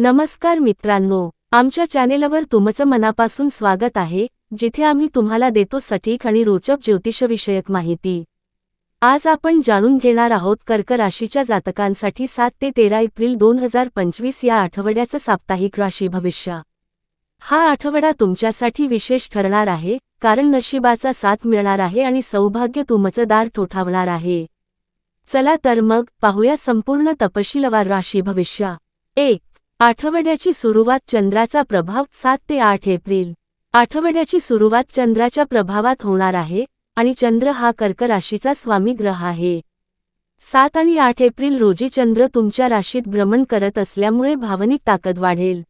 नमस्कार मित्रांनो आमच्या चॅनेलवर तुमचं मनापासून स्वागत आहे जिथे आम्ही तुम्हाला देतो सटीक आणि रोचक ज्योतिषविषयक माहिती. आज आपण जाणून घेणार आहोत कर्क राशीच्या जातकांसाठी सात ते तेरा एप्रिल दोन हजार पंचवीस या आठवड्याचं साप्ताहिक राशी भविष्य. हा आठवडा तुमच्यासाठी विशेष ठरणार आहे कारण नशिबाचा साथ मिळणार आहे आणि सौभाग्य तुमचं दार ठोठावणार आहे. चला तर मग पाहूया संपूर्ण तपशीलवार राशी भविष्य. एक आठवड्याची सुरुवात चंद्राचा प्रभाव सात ते आठ एप्रिल. आठवड्याची सुरुवात चंद्राच्या प्रभावात होणार आहे आणि चंद्र हा कर्क राशीचा स्वामी ग्रह आहे. सात आणि आठ एप्रिल रोजी चंद्र तुमच्या राशीत भ्रमण करत असल्यामुळे भावनिक ताकद वाढेल.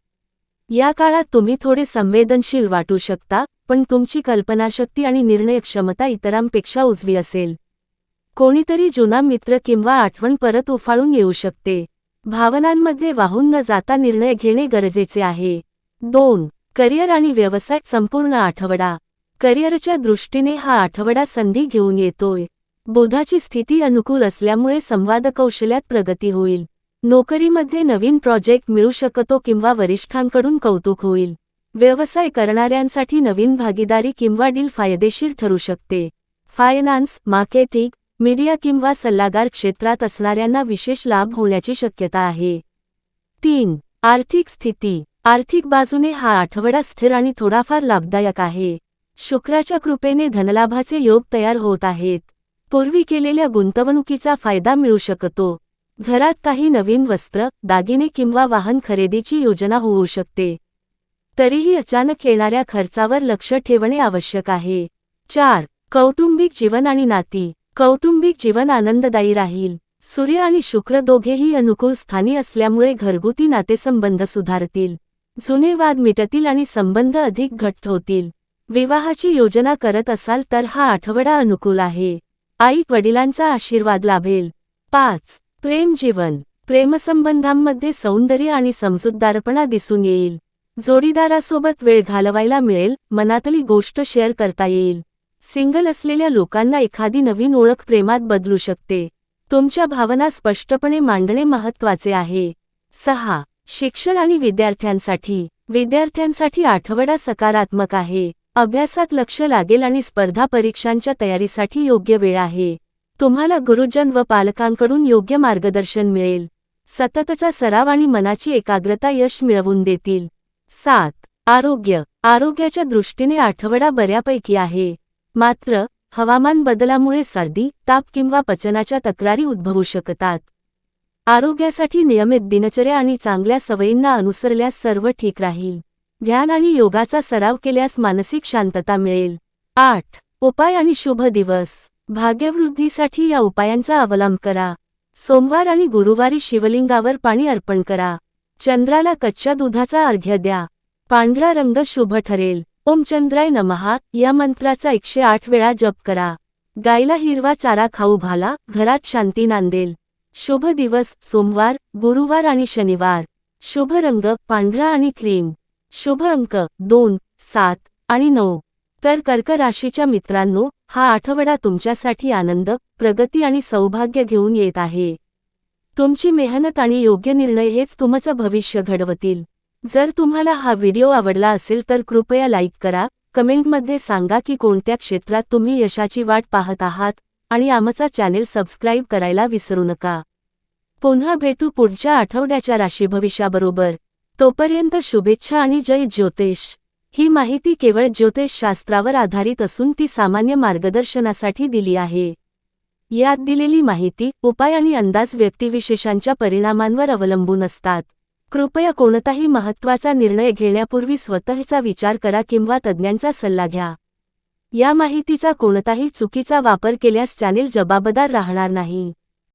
या काळात तुम्ही थोडे संवेदनशील वाटू शकता पण तुमची कल्पनाशक्ती आणि निर्णय क्षमता इतरांपेक्षा उजवी असेल. कोणीतरी जुना मित्र किंवा आठवण परत उफाळून येऊ शकते. भावनांमध्ये वाहून न जाता निर्णय घेणे गरजेचे आहे. दोन करिअर आणि व्यवसाय संपूर्ण आठवडा. करिअरच्या दृष्टीने हा आठवडा संधी घेऊन येतोय. बोधाची स्थिती अनुकूल असल्यामुळे संवाद कौशल्यात प्रगती होईल. नोकरीमध्ये नवीन प्रोजेक्ट मिळू शकतो किंवा वरिष्ठांकडून कौतुक होईल. व्यवसाय करणाऱ्यांसाठी नवीन भागीदारी किंवा डील फायदेशीर ठरू शकते. फायनान्स मार्केटिंग मीडिया किंवा सल्लागार क्षेत्रात असणाऱ्यांना विशेष लाभ होण्याची शक्यता आहे. तीन आर्थिक स्थिती. आर्थिक बाजूने हा आठवडा स्थिर आणि थोडाफार लाभदायक आहे. शुक्राच्या कृपेने धनलाभाचे योग तयार होत आहेत. पूर्वी केलेल्या गुंतवणुकीचा फायदा मिळू शकतो. घरात काही नवीन वस्त्र दागिने किंवा वाहन खरेदीची योजना होऊ शकते. तरीही अचानक येणाऱ्या खर्चावर लक्ष ठेवणे आवश्यक आहे. चार कौटुंबिक जीवन आणि नाती. कौटुंबिक जीवन आनंददायी राहील. सूर्य आणि शुक्र दोघेही अनुकूल स्थानी असल्यामुळे घरगुती नातेसंबंध सुधारतील. जुने वाद मिटतील आणि संबंध अधिक घट्ट होतील. विवाहाची योजना करत असाल तर हा आठवडा अनुकूल आहे. आई वडिलांचा आशीर्वाद लाभेल. पाच. प्रेम जीवन. प्रेमसंबंधांमध्ये सौंदर्य आणि समजूतदारपणा दिसून येईल. जोडीदारासोबत वेळ घालवायला मिळेल. मनातली गोष्ट शेअर करता येईल. सिंगल असलेल्या लोकांना एखादी नवीन ओळख प्रेमात बदलू शकते. तुमच्या भावना स्पष्टपणे मांडणे महत्त्वाचे आहे. सहा. शिक्षण आणि विद्यार्थ्यांसाठी. विद्यार्थ्यांसाठी आठवडा सकारात्मक आहे. अभ्यासात लक्ष लागेल आणि स्पर्धा परीक्षांच्या तयारीसाठी योग्य वेळ आहे. तुम्हाला गुरुजन व पालकांकडून योग्य मार्गदर्शन मिळेल. सततचा सराव आणि मनाची एकाग्रता यश मिळवून देतील. सात. आरोग्य. आरोग्याच्या दृष्टीने आठवडा बऱ्यापैकी आहे. मात्र हवामान बदलामुळे सर्दी ताप किंवा पचनाच्या तक्रारी उद्भवू शकतात. आरोग्यासाठी नियमित दिनचर्या आणि चांगल्या सवयींना अनुसरल्यास सर्व ठीक राहील. ध्यान आणि योगाचा सराव केल्यास मानसिक शांतता मिळेल. आठ. उपाय आणि शुभ दिवस. भाग्यवृद्धीसाठी या उपायांचा अवलंब करा. सोमवार आणि गुरुवारी शिवलिंगावर पाणी अर्पण करा. चंद्राला कच्च्या दुधाचा अर्घ्य द्या. पांढरा रंग शुभ ठरेल. ओमचंद्राय नमहा या मंत्राचा एकशे आठ वेळा जप करा. गायला हिरवा चारा खाऊ घाला घरात शांती नांदेल. शुभ दिवस सोमवार गुरुवार आणि शनिवार. शुभ रंग पांढरा आणि क्रीम. शुभ अंक दोन सात आणि नऊ. तर कर्क राशीच्या मित्रांनो हा आठवडा तुमच्यासाठी आनंद प्रगती आणि सौभाग्य घेऊन येत आहे. तुमची मेहनत आणि योग्य निर्णय हेच तुमचं भविष्य घडवतील. जर तुम्हाला हा व्हिडिओ आवडला असेल तर कृपया लाईक करा कमेंटमध्ये सांगा की कोणत्या क्षेत्रात तुम्ही यशाची वाट पाहत आहात आणि आमचा चॅनेल सबस्क्राईब करायला विसरू नका. पुन्हा भेटू पुढच्या आठवड्याच्या राशी भविष्याबरोबर तोपर्यंत शुभेच्छा आणि जय ज्योतिष ही माहिती केवळ ज्योतिषशास्त्रावर आधारित असून ती सामान्य मार्गदर्शनासाठी दिली आहे. यात दिलेली माहिती उपाय आणि अंदाज व्यक्तिविशेषांच्या परिणामांवर अवलंबून असतात. कृपया कोणताही महत्त्वाचा निर्णय घेण्यापूर्वी स्वतःचा विचार करा किंवा तज्ज्ञांचा सल्ला घ्या. या माहितीचा कोणताही चुकीचा वापर केल्यास चॅनेल जबाबदार राहणार नाही.